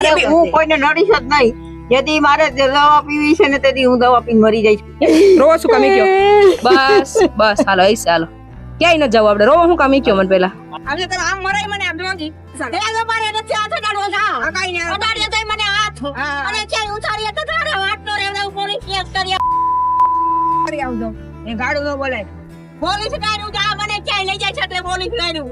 કે હું કોઈને નડીશ જ નહીં. જેથી મારે દવા પીવી છે ને તેથી હું દવા પીને મરી જઈશ. રોવો શું કામી કયો બસ બસ હાલો આઈસ હાલો. ક્યાંય ન જવું આપણે? રોવો શું કામી કયો મને પેલા આજે તમે આમ મરાય મને આમ જોગી તે તો મારે નથી હાથ અડાડવો છે કાઈ ને અડાડ્યો તો મને હાથ. અને ચાલ ઉછાળીએ તો તારે હાથ નો રેવડે પોલીસ કેસ કરી કરી આવજો. એ ગાડું નો બોલાય. પોલીસ ગાડું જા મને ક્યાંય લઈ જાય છે એટલે પોલીસ ગાડું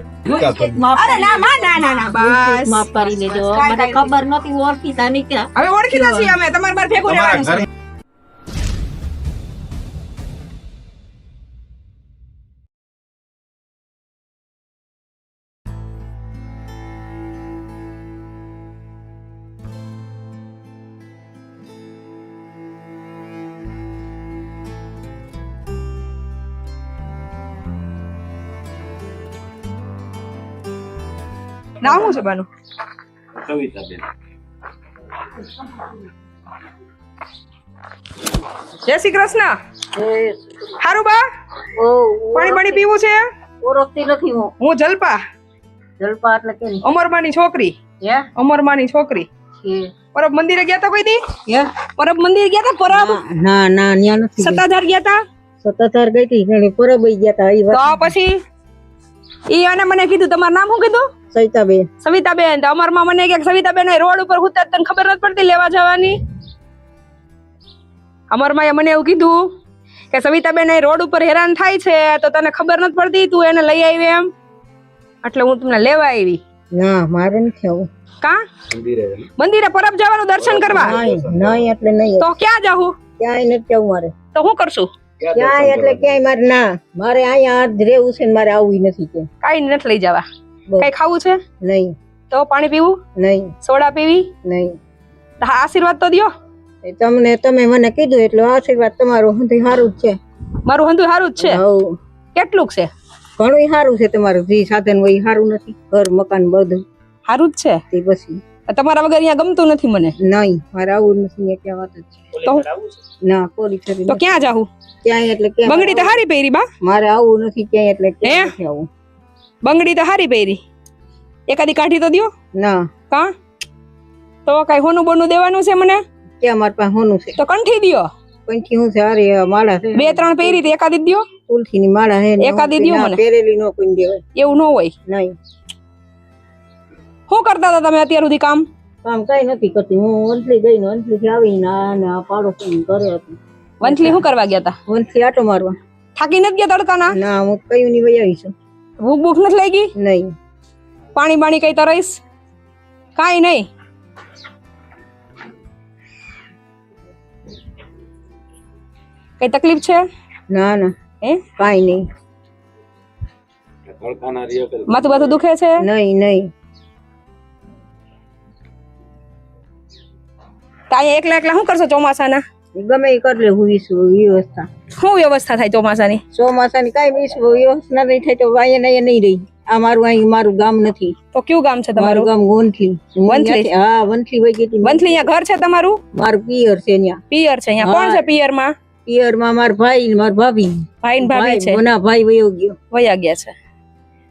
અરે ના માં ના ના ના બસ માફ કરી દેજો. મને ખબર નતી ઓળખીતા નહીં ત્યાં. હવે ઓળખીતા છીએ અમે તમારા બાર ભેગું રહેવાનું નામ શું છે બાનું. જય શ્રી કૃષ્ણ. હારું બા? પાણી પાણી પીવું છે? ઓળખતી નથી હું. હું જલપા. જલપા એટલે કે અમરમાની છોકરી. હે? અમરમાની છોકરી. પરબ મંદિરે ગયા તા કોઈ દી? હે? પરબ મંદિર ગયા તા? પરબ? ના ના ન્યા નથી સતાધાર ગયા તા? સતાધાર ગઈ તી ઘણી પરબઈ ગયા તા ઈ તો પછી ઈ અને મને કીધું તમારું નામ શું કીધું? સવિતાબેન. સવિતાબેન તો અમરમાં મને કે સવિતાબેન રોડ ઉપર હુતા તને ખબર નથી પડતી લેવા જવાની? અમરમાં મને એવું કીધું કે સવિતાબેન એ રોડ ઉપર હેરાન થાય છે તો તને ખબર નથી પડતી તું એને લઈ આવી એમ? એટલે હું તમને લેવા આવી. ના મારે નથી આવું. કા? મંદિરે પરબ જવાનું દર્શન કરવા? નહીં નહીં એટલે નહીં તો ક્યાં જાવું ક્યાંય નથી આવું મારે. તો હું કરશું? ક્યાંય એટલે ક્યાંય મારે ના મારે અહીંયા રહેવું છે મારે આવવું નથી કે કાઈ નથી લઈ જવા. કઈ ખાવું છે? નહીં. તો પાણી પીવું? નહીં. સોડા પીવી? નહીં. આશીર્વાદ તો દ્યો. તમને તમે મને કીધું એટલે આશીર્વાદ તમારું હંધી સારું જ છે. મારું હંધું સારું જ છે? કેટલું છે? ઘણું સારું છે તમારું. જે સાધન હોય સારું નથી. ઘર મકાન બધું. સારું જ છે? તે પછી. તમારા વગર અહીંયા ગમતું નથી મને? નહીં. મારે આવું નથી. ક્યાં વાત જ છે? ના કોરી તો ક્યાં જાવું ક્યાંય એટલે ક્યાં બંગડી તો હારી પહેરી બા. મારે આવું નથી ક્યાંય એટલે ક્યાંય આવું. બંગડી તો હારી પહેરી. એકાદી કાઢી તો દો ના. કા? તો કઈ હોનું બોનું દેવાનું છે મને? કે અમાર પાસે હોનું છે? તો કંઠી દ્યો. કંઠી હું છે? માળા છે. બે ત્રણ પહેરી તો એકાદી જ તુલસી ની માળા હે એકાદી દ્યો મને. પહેરેલી નો કોઈ દેવાય. એવું નો હોય. નહીં. શું કરતા હતા તમે અત્યાર સુધી કામ? કામ કઈ નથી કરતી. હું વંથલી ગઈ ને વંથલી થી આવી ને આ પાડોશી ઘરે હતી. વંથલી શું કરવા ગયા હતા? વંથલી આટો મારવા. થાકી નથી ગયા તડકાના? ના હું કયું ની વહી આવી છું. ભૂખ ભૂખ નથી લાગી? નહીં. પાણી બાણી કઈ તરાઈશ? કાઈ નહીં. કઈ તકલીફ છે? ના ના. એ કાઈ નહીં. માથું બાથું દુખે છે? નહીં નહીં. તા અહીંયા એકલા એકલા શું કરશો ચોમાસાના? ગમે એ કરી લે વ્યવસ્થા. શું વ્યવસ્થા થાય ચોમાસાની? ચોમાસાની કઈ બીસ વ્યવસ્થા નહીં થાય તો અહીંયા નહીં નહીં રહી. આ મારું અહીં મારું ગામ નથી. તો કયું ગામ છે તમારું? ગામ વંથલી. વંથલી? હા વંથલી વહી ગઈ વંથલી અહીંયા ઘર છે તમારું? મારું પિયર છે અહીંયા. પિયર છે અહીંયા. કોણ છે પિયરમાં પિયરમાં મારા ભાઈ ને મારા ભાભી. ભાઈ ને ભાભી છે? ભાઈ ભાઈ વયો ગયો. વયા ગયા છે.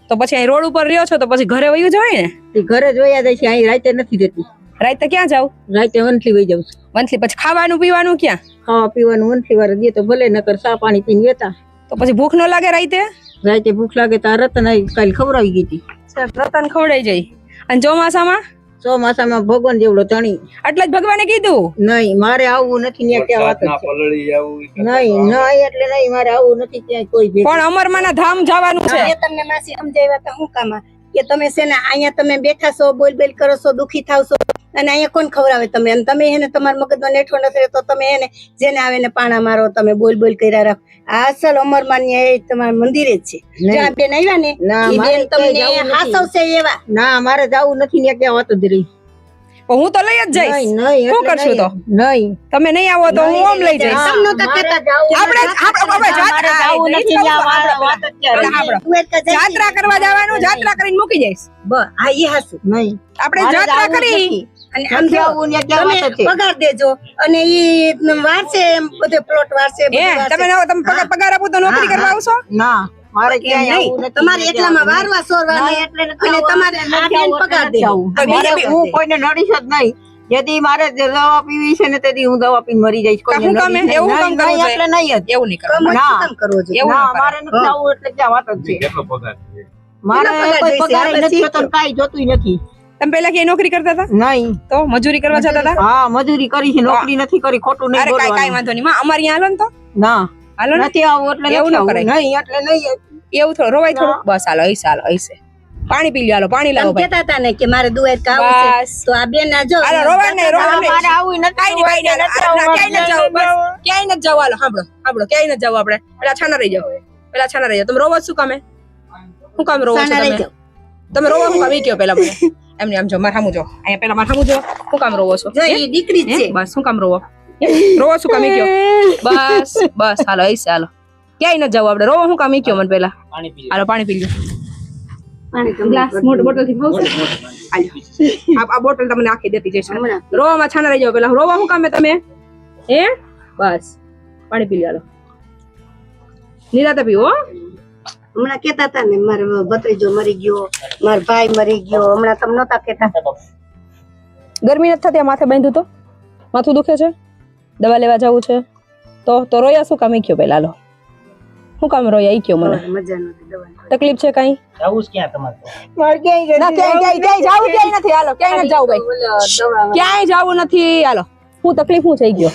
તો પછી અહીં રોડ ઉપર રહ્યો છો તો પછી ઘરે વયું જવાય ને? ઘરે જોયા જાય છે અહીં રાતે નથી રહેતી રાતે ક્યાં જાવ? રાતે વંથલી વહી જાઉં છું. વંથલી પછી ખાવાનું પીવાનું ક્યાં? ખાવા પીવાનું વંથલી વાર દે તો ભલે નકર સા પાણી પીને વેતા. તો પછી ભૂખ ન લાગે રાતે રાતે ભૂખ લાગે તો રતન કાલ ખવડાવી ગઈ હતી. રતન ખવડાઈ જાય અને ચોમાસામાં? ચોમાસામાં ભગવાન જેવડો ધણી એટલે જ ભગવાને કીધું? નહીં મારે આવવું નથી ત્યાં ક્યાં વાત છે? નહીં નહીં એટલે નહીં મારે આવવું નથી ક્યાંય કોઈ. પણ અમરમાના ધામ જવાનું છે. તમને માસી સમજાવ્યા તો હું કામ કે તમે છે ને અહીંયા તમે બેઠા છો બોલ બોલ કરો છો દુખી થાવ છો અને અહીંયા કોણ ખવડાવે તમે? અને તમે એને તમારા મગજમાં નેઠો નથી તો તમે એને જેને આવે ને પાણા મારો તમે બોલ બોલ કર્યા રાખો. આ અસલ અમરમાન્ય એ તમારા મંદિરે જ છે. જ્યાં બેન આવ્યા ને મારે બેન તમને હાસવશે એવા. ના મારે જવું નથી ને ક્યાં વાત જ રહી. હું તો લઈ જ જઈશ. શું કરશું તો? નહીં. તમે નહીં આવો તો હું ઓમ લઈ જઈશ. તમને તો આપણે આપણે જાત્રા એ કરવા જવાનું જાત્રા કરીને મૂકી જઈશ. બસ હા ઈ હાસુ નહીં. આપણે જાત્રા કરી. અને આમ નથી ને ક્યાં વાત જ તમે પગાર દેજો. અને ઈ વારસે એમ બધે પ્લોટ વારસે. તમે તમે પગાર પગાર આપો તો નોકરી કરવા આવશો? ના. મારે ક્યાંય નથી. તમારે એકલામાં વારવા સોરવાના એટલે અને તમારે નથી આ બેન આવું, પગાર નથી આવું. તો મારે બીજે હું કોઈને નડીશ જ નહીં. જેથી મારે દવા પીવી છે ને તેથી હું દવા પી મરી જઈશ. એવું કામ નહીં, કરવું એટલે નહીં એવું નહીં કરવું ના. જોઈએ મારે એટલે ક્યાં વાત જ છે. કેટલો પગાર છે? મારે કોઈ પગાર નથી જોતો નથી. તમે પેલા કે નોકરી કરતા હતા? નહીં. તો મજૂરી કરવા જતા હતા? હા મજૂરી કરી છે. નોકરી નથી કરી ખોટું નહીં કઈ કાંઈ કાંઈ વાંધો નહીં. અમારી અમારે અહીંયા હાલો ને તો. ના. હાલો નથી આવું એટલે એવું ન કરાય. નહીં એટલે નહીં એવું થોડું રોવાય થોડું બસ હાલો હૈસે હાલો હૈસે પાણી પી લ્યો પાણી લાવો કેતા હતા ને કે મારે દુવાઈ કાવું છે તો આ બેન ના જો હાલો રોવા નહીં રોવા નહીં મારે આવું નથી. ના, ક્યાંય નથી જવું, બસ. ક્યાંય ન જાવ હાલો, સાંભળો, સાંભળો, ક્યાંય ન જાવ આપણે. પેલા છાના રહી જાવ પેલા છાના રહી જાવ તમે રોવો શું કામે? શું કામ રોવો છો તમે? તમે રોવો શું કામ? કયો પેલા મને. એમને આમ જો, મારે સામું જો. અહીંયા પેલા મારા સામું જો. શું કામ રોવો છો? દીકરી છે બસ, શું કામ રોવો? રોવો શું કામ? કયો. બસ, બસ, હાલો, હઈશે, હાલો. ક્યાંય ન જવું આપણે. રોવો શું કામ? કયો મને પેલા. હાલો, પાણી પી લ્યો. પાણી તમે ગ્લાસ મોટો બોટલથી આ આ બોટલ તમને આખી દેતી જઈશ. રોવામાં છાના રહી જાઓ પેલા રોવા હું કામે તમે હે બસ પાણી પી હાલો નિરાતે પીવો હો? હમણાં કેતા હતા ને મારો ભત્રીજો મરી ગયો મારો ભાઈ મરી ગયો હમણાં તમે નતા કેતા ગરમી નથી થતી આ માથે બાંધ્યું તો માથું દુખે છે દવા લેવા જવું છે? તો તો રોયા શું કામ ઈ કયો પેલા લો. શું કામ રોયા ઈ કયો મને મજા નથી દવાની તકલીફ છે કઈ? મારે ક્યાંય ના ક્યાંય ક્યાંય ક્યાંય જાવું ક્યાંય નથી. હાલો ક્યાંય નથી જાવું ભાઈ. ક્યાંય જાવું નથી. હાલો હું તકલીફ હું થઈ ગયો?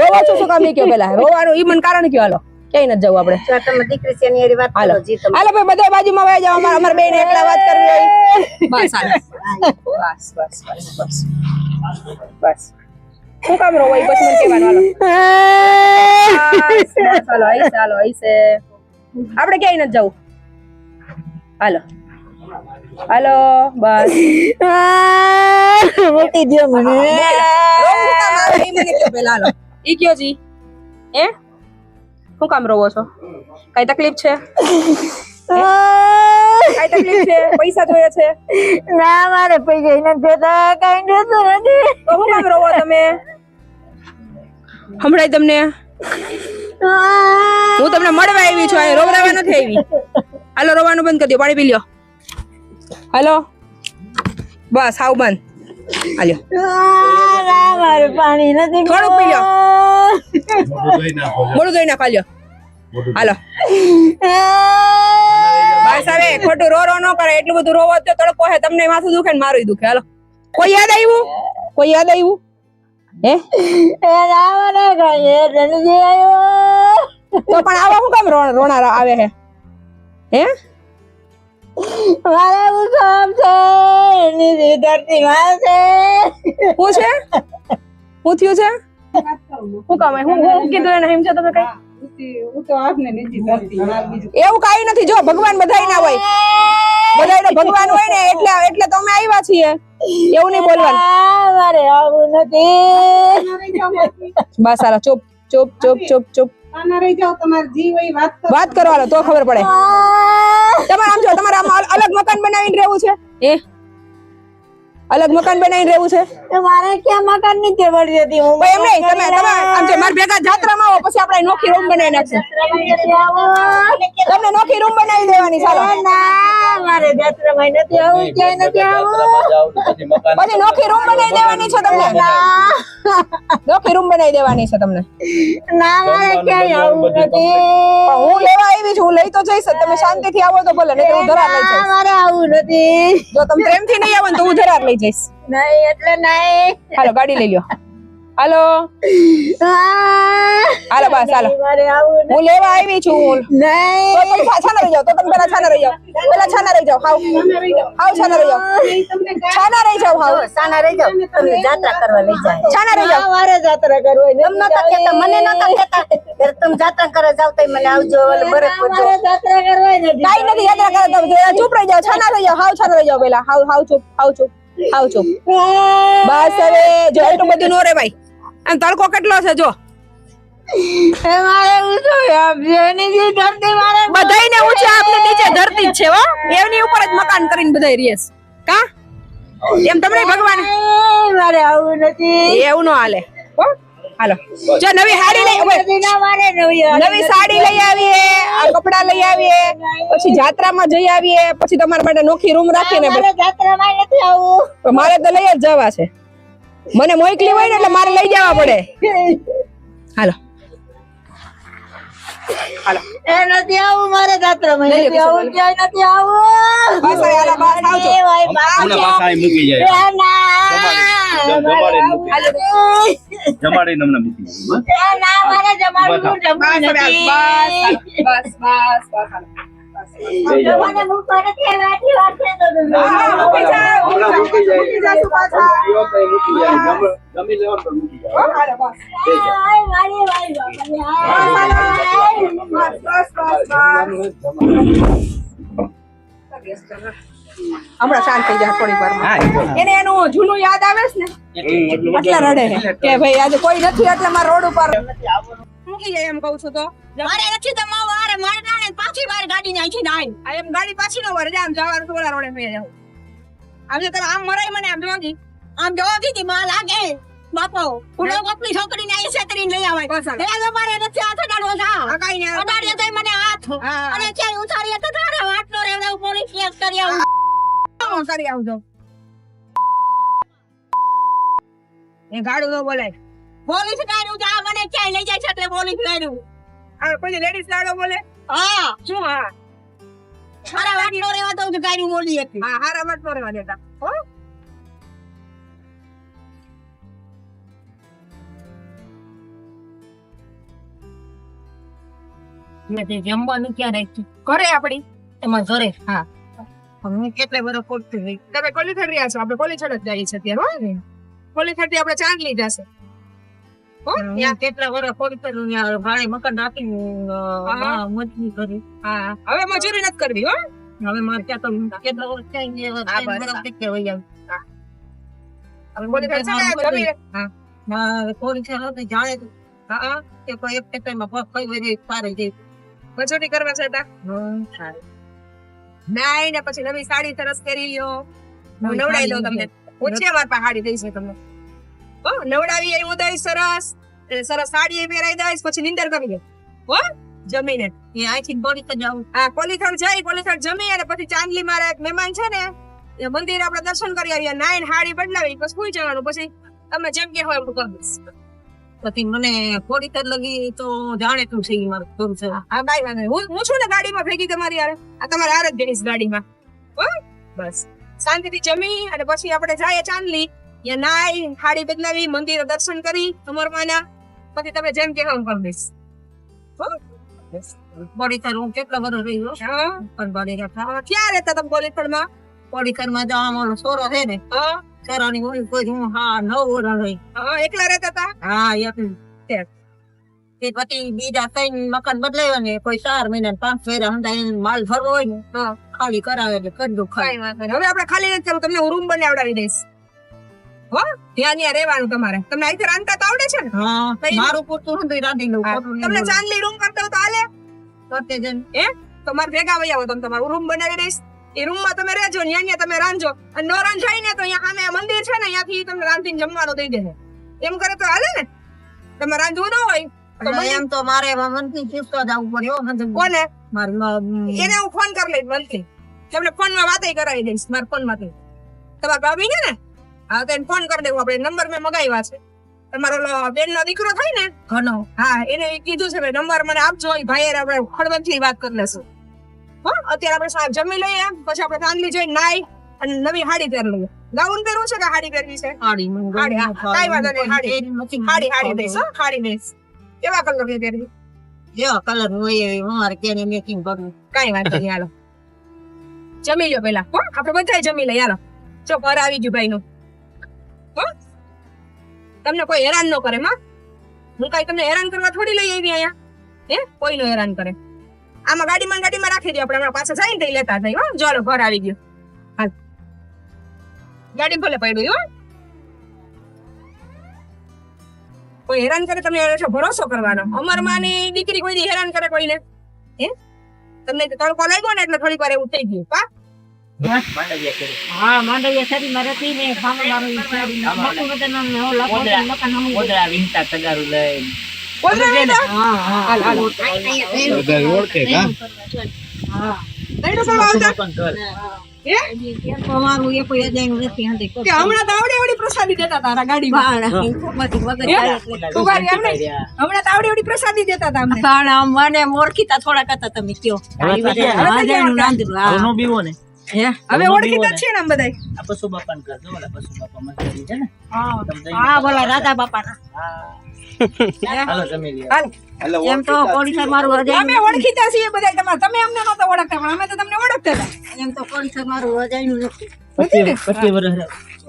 રોવા છો શું કામ ઈ કયો પેલા? રોવાનું ઈ મને કારણ કયો હાલો. ક્યાંય નથી જવું આપણે. તમે દીકરી છે એની વાત હાલો. ભાઈ બધા બાજુમાં વહી જાવ અમારે અમારા બેન એકલા વાત કરવી હોય. બસ બસ બસ બસ. બસ. બસ શું કામ રોવો ઈ પછી મને કહેવાનું હાલો. બસ, બસ, હાલો આઈસે હાલો આઈસે આપણે ક્યાંય નથી જવું. હાલો. હાલો બસ. મૂકી દો મને. મને કયો પહેલા હાલો. ઈ કયો જી? હે? શું કામ રોવો છો? કઈ તકલીફ છે? કઈ તકલીફ છે? પૈસા જોઈએ છે? ના મારે પૈસા નથી જોતા કઈ જોતું નથી. તો શું કામ રોવો તમે? હમણાં તમને હું. તમને મળવા આવી છું. રોવરાવા નથી આવી. હાલો રોવાનું બંધ કરી દો. પાણી પી લ્યો. હાલો. બસ હાવ બંધ. હાલ્યો પાણી નથી થોડુંક પી લ્યો. મોડું ધોઈ નાખો હાલ્યો હાલો. બસ હવે ખોટું રો રો ન કરે. એટલું બધું રોવો તો તડકો હે. તમને માથું દુખે ને મારું દુખે. હાલો. કોઈ યાદ આવ્યું? કોઈ યાદ આવ્યું? હે? એ ના મને કઈ આવ્યો તો પણ આવા કામ રોણા આવે હે? હે? મારે ઉત્સવ છે એની ધરતી માં છે. શું છે? થયું છે? શું કામ હું હું કીધું એને એમ છે તમે કઈ? એવું કાઈ નથી. જો ભગવાન બધા ના હોય બધાયને ભગવાન હોય ને એટલે એટલે તો અમે આવ્યા છીએ. એવું નહીં બોલવાનું. મારે આવું નથી. બસ સારા ચૂપ ચૂપ ચૂપ ચૂપ ચૂપ. વાત કરો. હાલો તો ખબર પડે. તમારે આમ જો તમારે આમ અલગ મકાન બનાવીને રહેવું છે? એ? અલગ મકાન બનાવીને રહેવું છે? મારે ક્યાં મકાનની પડી જતી? હું એમ નહીં તમે તમે આમ જો મારા ભેગા જાત્રામાં આવો પછી આપણે નોખી રૂમ બનાવી નાખશું. તમને નોખી રૂમ બનાવી દેવાની ચાલો. ના મારે જાત્રામાં નથી આવું ક્યાંય નથી આવું. પછી નોખી રૂમ બનાવી દેવાની છે તમને. નોખી રૂમ બનાવી દેવાની છે તમને. ના મારે ક્યાંય આવું નથી. હું લેવા આવી છું હું લઈ તો જઈશ. તમે શાંતિથી આવો તો ભલે નહીં હું ધરાર લઈ જઈશ. મારે આવું નથી. જો તમે પ્રેમથી નહીં આવો તો હું ધરાર લઈ જઈશ. નહીં એટલે નહીં. હાલો ગાડી લઈ લ્યો. હાલો હાલો બસ હાલો હું લેવા આવી છું નહીં છાના રહી જાઓ તો તમે પેલા છાના રહી જાઓ પેલા છાના રહી જાઓ હાવ હાવ છાના રહી જાઓ છાના રહી જાઓ હાવ સાના રહી જાઓ તમને જાત્રા કરવા લઈ જાય છાના રહી જાઓ ના, મારે જાત્રા કરવી એમ નતા કેતા મને નતા કેતા ત્યારે તમે જાત્રા કરવા જાવ તો મને આવજો ઓલે બરફ મારે જાત્રા કરવી નથી કાઈ નથી યાત્રા કરે તમે ચૂપ રહી જાઓ છાના રહી જાઓ હાવ છાના રહી જાઓ પેલા હાવ હાવ ચૂપ હાવ ચૂપ હાવ ચૂપ બસ હવે જો એટલું બધું નો રે ભાઈ આમ તડકો કેટલો છે જો. મારે ઊંચું ધરતી મારે બધાયને ઊંચા આપણે નીચે ધરતી જ છે હો. એની ઉપર જ મકાન કરીને બધાય રેસ કા? એમ તમને ભગવાન? મારે આવું નથી. એવું ન હાલે. હો. હાલો. જો નવી સાડી લઈ નવી સાડી લઈ આવીએ કપડા લઈ આવીએ પછી જાત્રામાં જઈ આવીએ પછી તમારા માટે નોખી રૂમ રાખીને મારે તો લઈ જ જવા છે. મને મોકલી હોય ને એટલે મારે લઈ જવા પડે. હાલો. હાલો. એ નથી આવું મારે જાત્રામાં લઈ નથી આવું ક્યાંય નથી આવું. બસ હવે બસ આવજો. એ ભાઈ, બા- હમણાં મૂકી જાય. જમાડી- મારે જમાડી. આવું નથી. જમાડીને અમને મૂકી જાય ના, મારે જમાડવું જમવું નથી. બસ બસ બસ બસ હમણાં શાંત થઈ જાય થોડી વાર. એને એનું જૂનું યાદ આવે છે ને? એટલે રડે કે ભાઈ આજે કોઈ નથી એટલે મારા રોડ ઉપર. મૂકી જાય એમ કહું છું તો. મારે નથી જમાવવા અરે મારે ના ને પાછી મારે ગાડી નાખી નાઈ આ એમ ગાડી પાછી નો વળે આમ જવાનું તો ઓલા રોડે પી જાવ આમ જો આમ મરાય મને આમ જોજી આમ જોજી કે માં લાગે. બાપો હું આપણી છોકરીને અહીં છેતરીને લઈ આવાય બસ. એ તો મારે નથી હાથ ડાડો થા આ કાંઈ નહીં. અડાડ્યો તો મને હાથ. અને કે ઉતારીએ તો તારા વાટનો રેવડે પોલીસ કેસ કરી આવું. કરી આવજો. એ ગાડું નો બોલાય. પોલીસ તો આ મને ક્યાંય લઈ જાય છે એટલે પોલીસ કાઢ્યું આ કોઈ લેડીઝ લાડો બોલે? હા શું? હા. મારા વાટનો રેવા તો કાઢ્યું બોલી હતી? હા હારા મત નો રહેવા દેતા. હો? જમવાનું ક્યાં રાખ્યું? ઘરે આપડી એમાં ઘરે હા. હું કેટલે બધો હોય? તમે તમે કોલીથડ રહ્યા છો આપણે કોલીથડ જ જઈએ છીએ અત્યારે કોલી કોલીથડથી આપણે ચાંદલી જશે હો ત્યાં કેટલા વર્ષ ખોટતી કરું ત્યાં ભાડે મકાન રાખીને મજૂરી કરી. હા. હવે મજૂરી નથી કરવી હો. હવે મારે ત્યાં તો કેટલા વર્ષ થઈ પછી નવી સાડી સરસ કરી લ્યો. નવડાઈ નવડાવી દઉં તમને. ઓછી વાર પહાડી હાડી દઈશ તમને. હો નવડાવી હું દઈશ સરસ. સરસ સાડી પહેરાઈ દઈશ પછી નિંદર કરી દે હો જમીને. એ અહીંથી બોલી જાવ હા કોલીથળ જઈ કોલીથળ જમી અને પછી ચાંદલી મારા એક મહેમાન છે ને એ મંદિર આપણે દર્શન કરી આવીએ નાઈન હાડી બદલાવી પછી સુઈ જવાનું પછી તમે જેમ કે હોય એમ કરી દઈશ પછી મને થોડી તર લગી તો જાણે તું છે મારું કરું છે. હા બાય વાંધો. હું હું છું ને ગાડીમાં ભેગી તમારી યાર આ તમારે હારે જ બેસીશ ગાડીમાં. હો બસ. શાંતિથી જમી અને પછી આપણે જઈએ ચાંદલી. ત્યાં નાઈ હાડી બદલાવી મંદિરે દર્શન કરી અમરમાના પછી તમે જેમ કે એમ કરી દઈશ. હો? બોડી તર હું કેટલા વર્ષ રહ્યો હા. પણ બોડી હા, ક્યાં રહેતા તમે કોલીથળમાં બોડી તરમાં જવા મારો છોરો છે ને. હા. સોરાની હોય કોઈ હું હા નવ વર્ષ રહી. હા એકલા રહેતા હતા? હા એક તે. તે પછી બીજા ત્રણ મકાન બદલાવ્યા ને કોઈ ચાર મહિના પાંચ ફેરા હંધાઈને માલ ભરવો હોય ને ખાલી કરાવે એટલે કરી દઉં ખાલી. હવે આપણે ખાલી ચાલો તમને હું રૂમ બનાવડાવી દઈશ. હો ત્યાં ત્યાં રહેવાનું તમારે. તમને અહીંથી રાંધતા તો આવડે છે ને? હા મારું પૂરતું રાંધી લઉં તમને ચાંદલી રૂમ કરતા હોય તો હાલે. ભેગા તમારું બનાવી દઈશ. એ રૂમમાં તમે રહેજો ને અહીંયા તમે રાંધજો. અને નો રાંધાય ને તો અહીંયા સામે મંદિર છે ને અહીંયાથી તમને રાંધીને જમવાનું દઈ દે એમ કરે તો હાલે ને? તમે રાંધવું ન હોય તો એમ તો મારે જવું પડે કોને? મારી એને હું ફોન કરી લઈશ મંથલી તમને ફોનમાં વાતે કરાવી દઈશ મારા ફોનમાંથી તમારા ભાભી છે ને? હા તો એને ફોન કરી દેવું. આપણે નંબર મેં મગાવ્યા છે. તમારો બેન નો દીકરો થાય ને? ઘણો હા એને કીધું છે નંબર મને આપજો. એ ભાઈ આપણે ખડબંથી વાત કરી લેશું. હા અત્યારે આપણે સાહેબ જમી લઈએ પછી આપણે ચાંદલી જઈને નાઈ અને નવી હાડી પહેર લઈએ. ગાઉન પહેરવું છે કે હાડી પહેરવી છે? હાડી હાડી, હા, નથી. વાંધો નહીં, હાડી. હાડી હાડી દઈશ હાડી દઈશ. કેવા કલરની પહેરવી? જેવા કલર હોય અમારે કેને મેકિંગ કરવું. કાંઈ વાંધો નહીં હાલો. જમી લો પેલા આપણે બધા જમી લઈએ હાલો. જો ઘર આવી ગયું ભાઈ નું હો. તમને કોઈ હેરાન ન કરે માં હું કઈ તમને હેરાન કરવા થોડી લઈ આવી અહીંયા? હે? કોઈ નો હેરાન કરે. આમાં ગાડીમાં ગાડીમાં રાખી દે, આપણે હમણાં પાછા જઈને તઈ લેતા જઈ, હો? ચાલો, ઘર આવી ગયો. હાલ. ગાડી ભલે પડ્યું હો. કોઈ હેરાન કરે તમને ભરોસો કરવાનો? અમર માની દીકરી કોઈ હેરાન કરે કોઈને? હે? તમને તડકો લાગ્યો ને એટલે થોડીક વાર એવું થઈ ગયું પા હા? માંડવિયા સારી હતી ને ફામર મારો ઈ મકુ વતન ને હો મકાન હમ ઓદરા વેતા? હા હા. હાલ, હાલ. ઓળખે કા? તૈણું પણ વાવતા? હે? અમારું એ કોઈ અજાણ્યું નથી હાંધી કે હમણાં તો આવડી આવડી પ્રસાદી દેતા તારા ગાડીમાં. એમને? હમણાં તો આવડી આવડી પ્રસાદી દેતા તા અમને. પણ મને ઓળખીતા થોડાક હતા તમે કયો. અજાણ્યું નાંદરું હા. હે હવે ઓળખીતા તો છે ને આમ બધાય. હા. બોલા રાધા બાપાના. હાલ. એમ તો પોલીસર મારું અમે ઓળખીતા છીએ બધાય તમારે. તમે અમને નહોતા ઓળખતા પણ અમે તો તમને ઓળખતા હતા. એમ તો પોલીસર મારું અજાણ્યું નથી. નથી ને?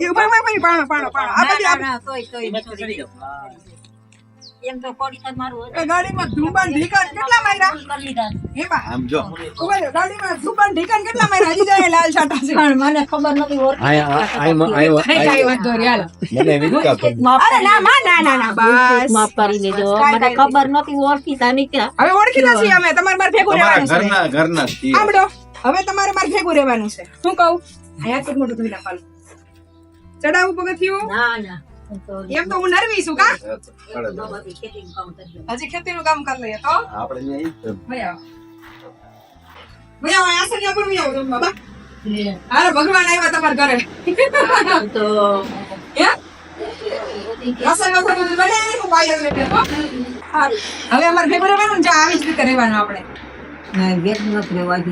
એ ઊભા ઊભા ઊભા, પાણો પાણો પાણો આ બધી આ- તોય, તોય. એમ તો પોલીસર મારું એ ગાડીમાં ધૂમપાન ઢીકાણ કેટલા માર્યા? કરી લીધા. હે બા આમ જો. ઊભા ગાડીમાં ધૂમપાન ઢીકાણ કેટલા માર્યા? હજી જાય લાલ છાંટા છે. પણ મને ખબર નથી ઓળખી. કઈ કાંઈ વાંધો નહીં, હાલો. મને વિનતા કરી અરે ના માં ના ના ના બસ માફ કરી લેજો મને ખબર નથી ઓળખીતા નહીં ક્યાં હવે ઓળખીતા છીએ અમે. તમારે માર ભેગું રહેવાનું છે. ઘરના ઘરના આમડો હવે તમારે મારે ભેગું રહેવાનું છે. શું કહું કેટલું મોટું ધોઈ નાખવાનું. ચડાવું પગથિયું? ના ના. એમ તો હું નરવી છું કા? હજી ખેતી નું કામ કરી લઈએ તો. આપણે ભૈયા છે. આ સરિયા પર ભાઈ આવો બાબા હાલો ભગવાન આવ્યા તમારા ઘરે. તો. હવે અમારે ભેગું રહેવાનું ને આવી જ રીતે રહેવાનું આપણે. ના, ઘેર નથી રહેવા, છે.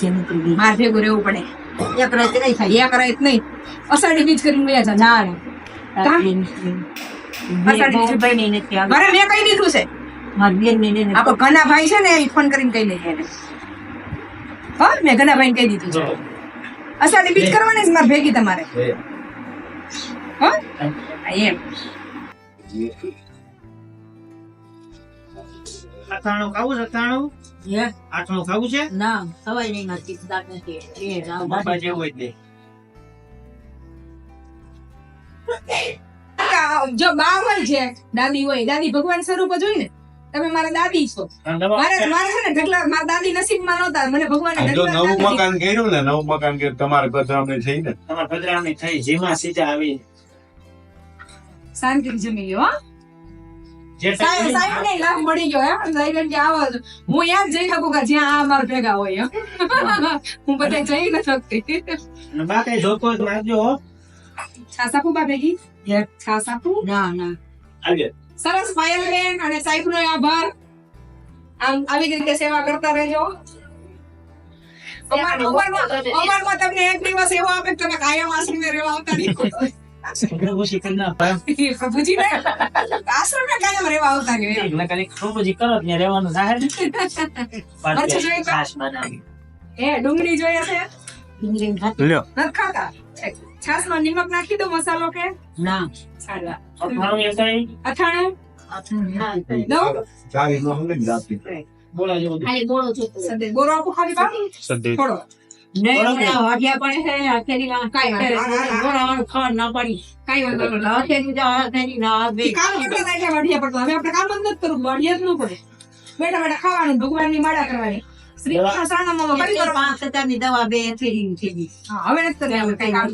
છે. મારે ભેગું પડે. એક રાત નહીં થાય. એક રાત નહીં. અષાઢી બીજ કરીને જા ના, મારે મેં કહી દીધું છે. મારા બેનને ને એને આપો ઘના ભાઈ છે ને એ ફોન કરીને કહી દઈએ એને. હા મેં ઘના કહી દીધું છે. અષાઢી બીજ કરવાની છે મારે ભેગી તમારે. હા? એમ. અથાણું ખાવું છે અથાણું? આઠણું ખાવું છે? ના, સવાય નહીં, નથી. બાપા જેવું જો બા હોય છે દાદી હોય દાદી ભગવાન સ્વરૂપ જ હોય ને તમે મારા દાદી છો. મારે મારે છે ને ઢગલા મારા દાદી નસીબમાં નહોતા મને ભગવાને જો નવું મકાન કર્યું ને નવું મકાન કર્યું તમારે પધરામણી થઈ ને? તમારે પધરામણી થઈ જેમાં સીધા આવી. શાંતિ જમી લ્યો સાહેબ ને લાભ મળી ગયો હે. સાહેબ કે આવો. હું યાદ જઈ શકું કે જ્યાં આ મારા ભેગા હોય હો. હું. બધે જઈ ન શકતી. અને બા કઈ છાસ આપું બા ભેગી છાસ આપું ના, ના. સરસ પાયલબેન અને સાહેબ નો આભાર. આમ આવી રીતે સેવા કરતા રહેજો. અમારમાં અમારમાં તમને એક દિવસ એવો આપે તમે કાયમ આશ્રમે રહેવા આવતા નહીં. ખુશી કરી નાખ પ્રભુજી ને આશ્રમે કાયમ રહેવા આવતા રહ્યો એમ. એટલે કઈ ખોબુજી કરો ત્યાં રહેવાનું થાય ને મરચું જોઈએ તો? છાશ બનાવી. એ ડુંગળી જોઈએ છે? ડુંગળીને નથી ખાતા? છાસમાં નિમક નાખી દો મસાલો કે? ના. સારા. અથાણે ખાવાનું ના પાડી. કઈ વાંધો નહીં. હથેળી તો હથેળીના હાથ બે. કામ કેટલા થાય એટલે વાઢિયા પડતો. હવે આપણે કામ જ નથી કરવું. વાઢિયા જ ન માળા કરવાની. શ્રી કૃષ્ણ કરી કરો પાંચ હજારની દવા બે હથેળીની થઈ ગઈ. હા હવે નથી કરવી કઈ કામ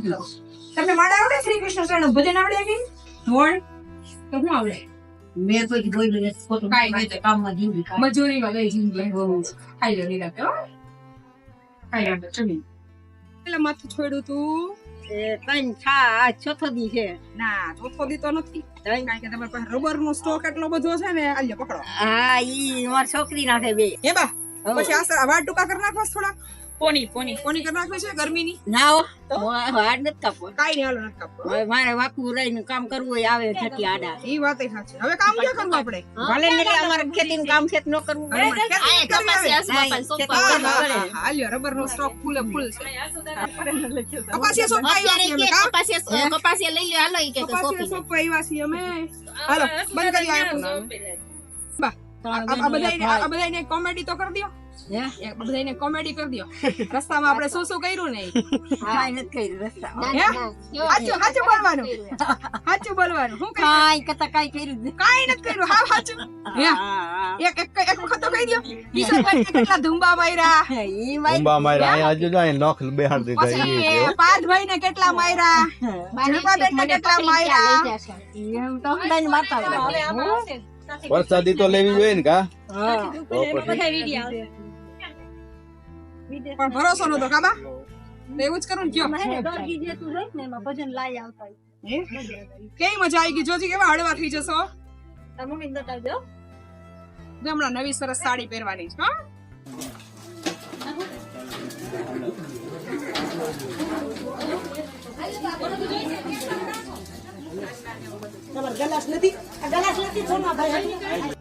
તમને માળા આવડે શ્રી કૃષ્ણ શરણ ભજન આવડે કે મોણ તો શું આવડે મેં કોઈ જોયેલું નથી. ખોટું. કાંઈ નહીં. કામમાં જીવડી મજૂરીમાં લઈ જઈને ખાઈ લો નિરાંતે, હો ખાઈ લો જમી પેલા માથું છોડ્યું તું એ ત્રણ છા ચોથો દી છે ના ચોથો દી તો નથી કારણ કે તમારી પાસે રબર નો સ્ટોક એટલો બધો છે ને આલ્યો પકડો હા ઈ મારી છોકરી નાખે બે હે બા. પછી આ વાળ ટૂંકા કરી નાખો થોડા પોની પોની. પોની કરી નાખવી છે ગરમીની? ના હો વાળ નથી કાપવો. કાઈ નહીં હાલો નથી કાપવો. હવે મારે વાકું રહીને કામ કરવું હોય આવે થતી આડા. એ વાત સાચી. હવે કામ ક્યાં કરવું આપણે? ભલે ને અમારે ખેતીનું કામ ખેત તો ન કરવું હાલ્યો રબર નો સ્ટોક ફૂલે ફૂલ છે. કપાસિયા સોંપવા આવ્યા છીએ અમે, કાં? કપાસિયા લઈ લ્યો હાલો કે કપાસિયા સોંપી સોંપવા આવ્યા છીએ અમે. હાલો બંધ કરી આ બા. આ આ બધાયને આ બધાયને કોમેડી તો કરી દ્યો એક બધાને કોમેડી કરી દો. રસ્તામાં આપણે શું શું કર્યું ને ઈ. નથી કર્યું રસ્તામાં. સાચું સાચું બોલવાનું. સાચું બોલવાનું. હું કઈ કાંઈ કરતા કર્યું કાઈ નથી કર્યું. હાવ સાચું એક એક એક વખત તો કહી દો. ઈશ્વરભાઈ કેટલા ધુંબા માર્યા. ઈ મારી માર્યા. અહીંયા હજુ જાય નખ બેહાડ દીધા ઈ પાદભાઈ ને કેટલા માર્યા? જલપાબેન ને કેટલા માર્યા? એમ તો બધાને મારતા. વરસાદી તો લેવી જોઈએ ને કા? પણ ભરોસો નતો કાબા એવું જ કરું ને કયો? ભજન લાઈ આવતા હે? કેવી મજા આવી ગઈ? જોજી કેવા હળવા થઈ જશો. તાર મમ્મીને બતાવજો. હમણાં નવી સરસ સાડી પહેરવાની છે હા. તમારે ગલાસ નથી. આ ગલાસ નથી ફોનમાં ભાઈ.